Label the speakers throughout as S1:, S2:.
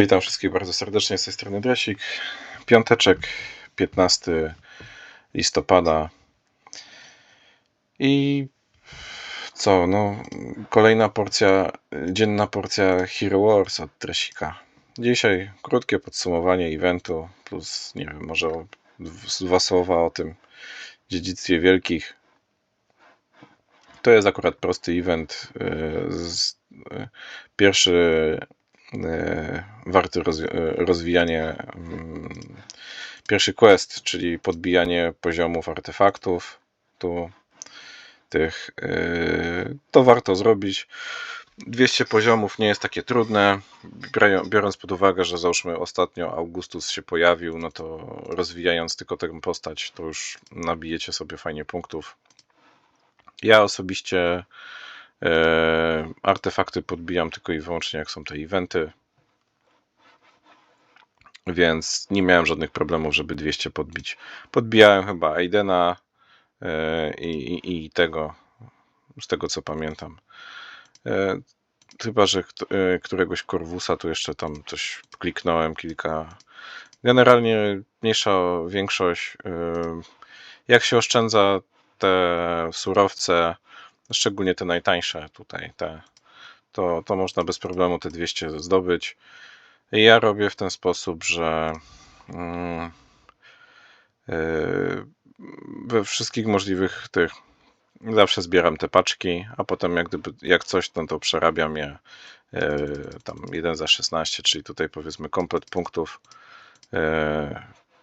S1: Witam wszystkich bardzo serdecznie z tej strony Dresik. Piąteczek, 15 listopada. I co, no, kolejna porcja, dzienna porcja Hero Wars od Dresika. Dzisiaj krótkie podsumowanie eventu, plus nie wiem, może dwa słowa o tym dziedzictwie wielkich. To jest akurat prosty event. Y, pierwszy E, warty e, rozwijanie mm, pierwszy quest, czyli podbijanie poziomów artefaktów. Tu tych e, to warto zrobić. 200 poziomów nie jest takie trudne, biorąc pod uwagę, że załóżmy ostatnio Augustus się pojawił, no to rozwijając tylko tę postać, to już nabijecie sobie fajnie punktów. Ja osobiście E, artefakty podbijam tylko i wyłącznie jak są te eventy. Więc nie miałem żadnych problemów, żeby 200 podbić. Podbijałem chyba Aidena e, i, i, i tego, z tego co pamiętam. E, chyba, że któregoś Korwusa tu jeszcze tam coś kliknąłem kilka. Generalnie mniejsza większość. Jak się oszczędza te surowce, szczególnie te najtańsze tutaj, te, to, to można bez problemu te 200 zdobyć. Ja robię w ten sposób, że mm, yy, we wszystkich możliwych tych zawsze zbieram te paczki, a potem jak, gdyby, jak coś, no to przerabiam je yy, tam 1 za 16, czyli tutaj powiedzmy komplet punktów yy,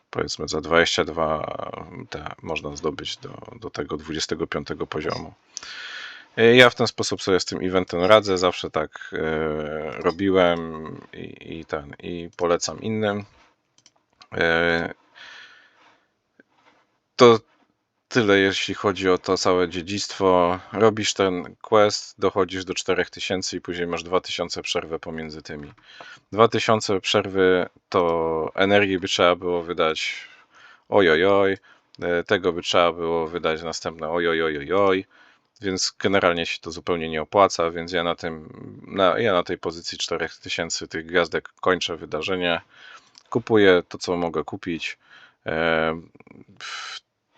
S1: powiedzmy za 22 te można zdobyć do, do tego 25 poziomu. E, ja w ten sposób sobie z tym eventem radzę, zawsze tak e, robiłem i, i ten, i polecam innym. E, to tyle, jeśli chodzi o to całe dziedzictwo. Robisz ten quest, dochodzisz do 4000 i później masz 2000 przerwy pomiędzy tymi. 2000 przerwy to energii by trzeba było wydać ojojoj, tego by trzeba było wydać następne ojojojojoj więc generalnie się to zupełnie nie opłaca, więc ja na tym, na, ja na tej pozycji 4000 tych gwiazdek kończę wydarzenie, kupuję to, co mogę kupić. E,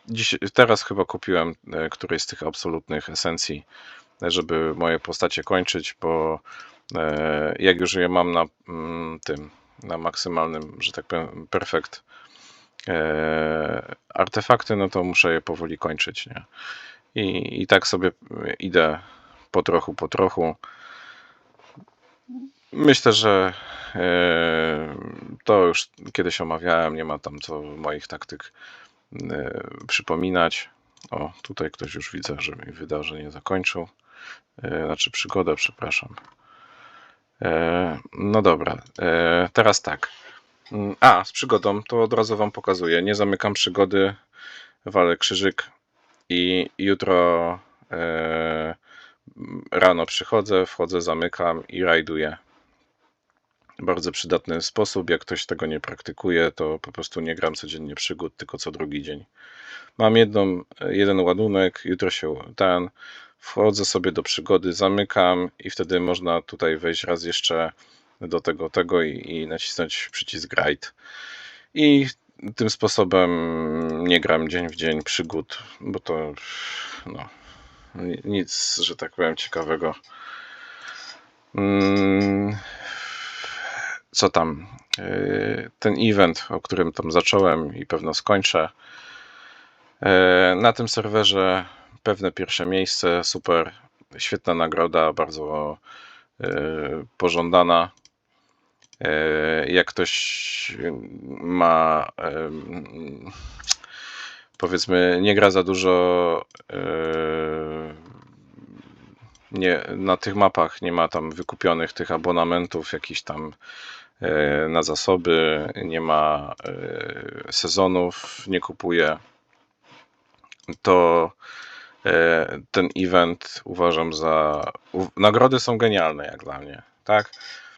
S1: dziś, teraz chyba kupiłem e, którejś z tych absolutnych esencji, żeby moje postacie kończyć, bo e, jak już je mam na mm, tym, na maksymalnym, że tak powiem, perfekt artefakty, no to muszę je powoli kończyć, nie? I, I tak sobie idę po trochu, po trochu. Myślę, że e, to już kiedyś omawiałem, nie ma tam co moich taktyk e, przypominać. O, tutaj ktoś już widzę, że mi wydarzenie zakończył. E, znaczy przygodę, przepraszam. No dobra, teraz tak. Mm, a, z przygodą to od razu Wam pokazuję. Nie zamykam przygody, walę krzyżyk i jutro e, rano przychodzę, wchodzę, zamykam i rajduję. Bardzo przydatny sposób. Jak ktoś tego nie praktykuje, to po prostu nie gram codziennie przygód, tylko co drugi dzień. Mam jedną, jeden ładunek, jutro się ten, wchodzę sobie do przygody, zamykam i wtedy można tutaj wejść raz jeszcze do tego, tego i, i nacisnąć przycisk Ride. I tym sposobem nie gram dzień w dzień przygód, bo to no, nic, że tak powiem, ciekawego. Mm, co tam? Y, ten event, o którym tam zacząłem i pewno skończę. Y, na tym serwerze pewne pierwsze miejsce, super, świetna nagroda, bardzo y, pożądana. Jak ktoś ma powiedzmy nie gra za dużo nie, na tych mapach nie ma tam wykupionych tych abonamentów jakichś tam e, na zasoby, nie ma sezonów, nie kupuje, to ten event uważam za. Nagrody są genialne, jak dla mnie. Tak?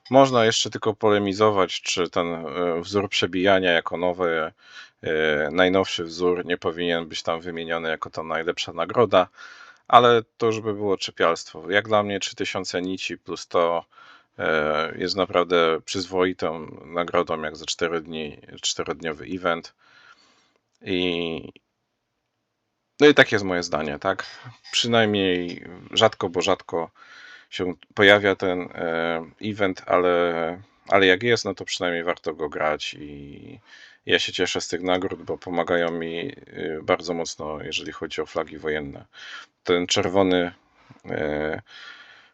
S1: Można jeszcze tylko polemizować, czy ten e, wzór przebijania jako nowy, e, najnowszy wzór nie powinien być tam wymieniony jako ta najlepsza nagroda, ale to już by było czepialstwo. Jak dla mnie 3000 nici plus to e, jest naprawdę przyzwoitą nagrodą, jak za 4 dni, 4-dniowy event. I, no i takie jest moje zdanie, tak? Przynajmniej rzadko, bo rzadko się pojawia ten e, event, ale, ale jak jest, no to przynajmniej warto go grać i ja się cieszę z tych nagród, bo pomagają mi y, bardzo mocno, jeżeli chodzi o flagi wojenne. Ten czerwony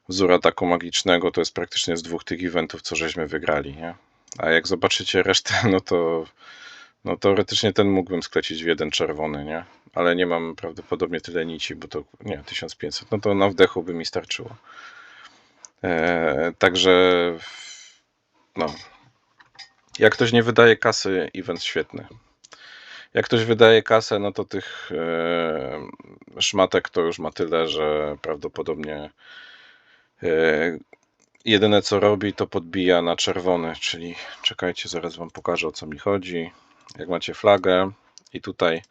S1: wzór ataku magicznego to jest praktycznie z dwóch tych eventów, co żeśmy wygrali, nie? A jak zobaczycie resztę, no to no teoretycznie ten mógłbym sklecić w jeden czerwony, nie? Ale nie mam prawdopodobnie tyle nici, bo to nie, 1500. No to na wdechu by mi starczyło. E, także no. Jak ktoś nie wydaje kasy, event świetny. Jak ktoś wydaje kasę, no to tych e, szmatek to już ma tyle, że prawdopodobnie e, jedyne co robi, to podbija na czerwony, czyli czekajcie, zaraz wam pokażę o co mi chodzi. Jak macie flagę i tutaj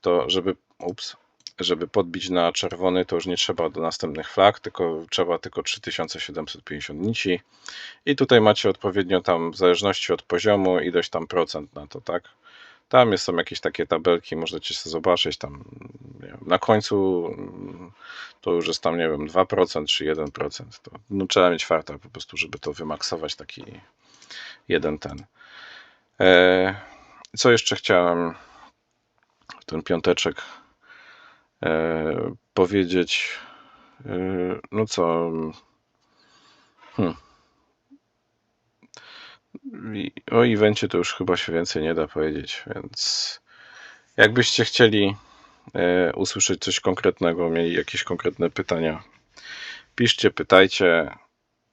S1: to, żeby, ups, żeby podbić na czerwony, to już nie trzeba do następnych flag, tylko trzeba tylko 3750 nici. I tutaj macie odpowiednio tam, w zależności od poziomu, ilość tam procent na to, tak? Tam są jakieś takie tabelki, możecie sobie zobaczyć tam wiem, na końcu to już jest tam, nie wiem, 2% czy 1%. To, no, trzeba mieć farta po prostu, żeby to wymaksować taki jeden ten. E, co jeszcze chciałem w ten piąteczek e, powiedzieć? E, no co? Hmm. O evencie to już chyba się więcej nie da powiedzieć, więc jakbyście chcieli e, usłyszeć coś konkretnego, mieli jakieś konkretne pytania, piszcie, pytajcie.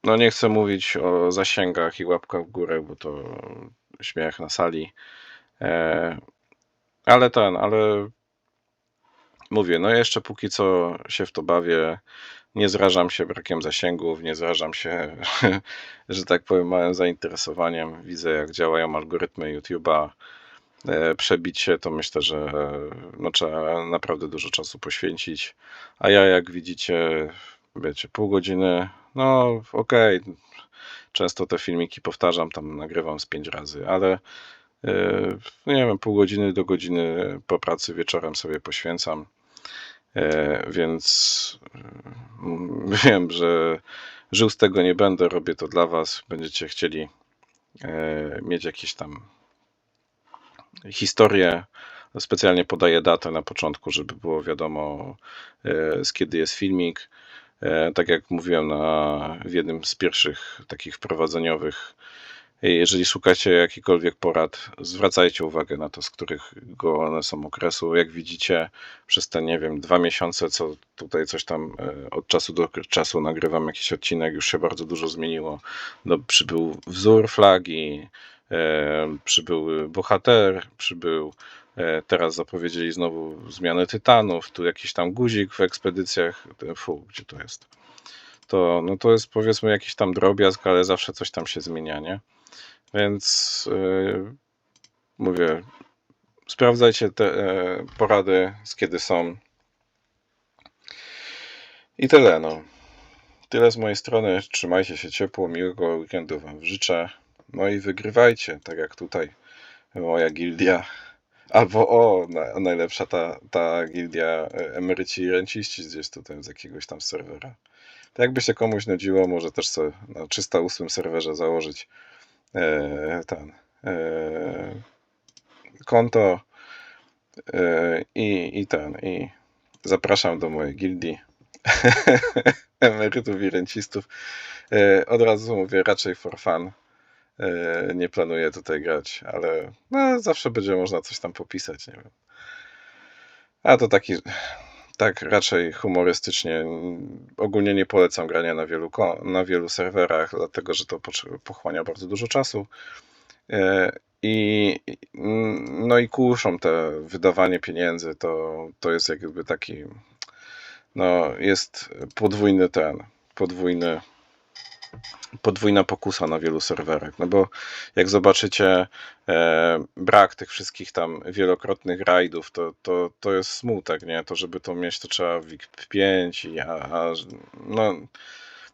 S1: No nie chcę mówić o zasięgach i łapkach w górę, bo to śmiech na sali. E, ale ten, ale mówię, no jeszcze póki co się w to bawię. Nie zrażam się brakiem zasięgów, nie zrażam się, że tak powiem, małym zainteresowaniem. Widzę, jak działają algorytmy YouTube'a. E, przebić się, to myślę, że no, trzeba naprawdę dużo czasu poświęcić. A ja, jak widzicie, wiecie, pół godziny, no okej. Okay. Często te filmiki powtarzam, tam nagrywam z pięć razy, ale e, nie wiem, pół godziny do godziny po pracy wieczorem sobie poświęcam. E, więc mm, wiem, że żył z tego nie będę, robię to dla Was. Będziecie chcieli e, mieć jakieś tam historie. Specjalnie podaję datę na początku, żeby było wiadomo, e, z kiedy jest filmik. Tak jak mówiłem na, w jednym z pierwszych takich wprowadzeniowych jeżeli szukacie jakichkolwiek porad, zwracajcie uwagę na to, z którego one są okresu. Jak widzicie, przez te, nie wiem, dwa miesiące, co tutaj coś tam e, od czasu do czasu nagrywam jakiś odcinek, już się bardzo dużo zmieniło. No, przybył wzór flagi, e, przybył bohater, przybył e, Teraz zapowiedzieli znowu zmianę tytanów, tu jakiś tam guzik w ekspedycjach. Fu, gdzie to jest? To, no to jest powiedzmy jakiś tam drobiazg, ale zawsze coś tam się zmienia, nie? Więc yy, mówię, sprawdzajcie te yy, porady, z kiedy są. I tyle, no. Tyle z mojej strony. Trzymajcie się ciepło, miłego weekendu Wam życzę. No i wygrywajcie, tak jak tutaj moja gildia. Albo o, na, najlepsza ta, ta gildia e, emeryci i renciści gdzieś tutaj z jakiegoś tam serwera. Tak jakby się komuś nudziło, może też sobie na 308 serwerze założyć E, ten e, konto e, i, i ten i zapraszam do mojej gildii emerytów i rencistów. Od razu mówię, raczej for fun. Nie planuję tutaj grać, ale no, zawsze będzie można coś tam popisać, nie wiem. A to taki tak raczej humorystycznie. Ogólnie nie polecam grania na wielu, na wielu serwerach, dlatego że to pochłania bardzo dużo czasu. E, I, no i kuszą te wydawanie pieniędzy, to, to jest jakby taki, no jest podwójny ten, podwójny podwójna pokusa na wielu serwerach. No bo jak zobaczycie e, brak tych wszystkich tam wielokrotnych rajdów, to, to, to jest smutek, nie? To żeby to mieć, to trzeba WIP 5, a, a no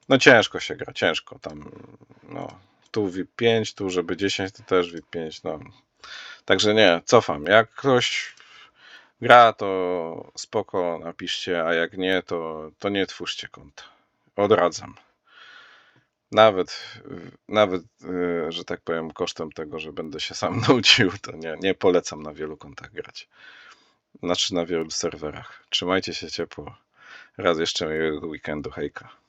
S1: No ciężko się gra, ciężko. Tam, no, tu VIP 5, tu żeby 10, to też VIP 5, no. Także nie, cofam. Jak ktoś gra, to spoko, napiszcie, a jak nie, to, to nie twórzcie konta. Odradzam. Nawet, nawet, y, że tak powiem, kosztem tego, że będę się sam nudził, to nie, nie polecam na wielu kontach grać. Znaczy na wielu serwerach. Trzymajcie się ciepło. Raz jeszcze miłego weekendu. Hejka.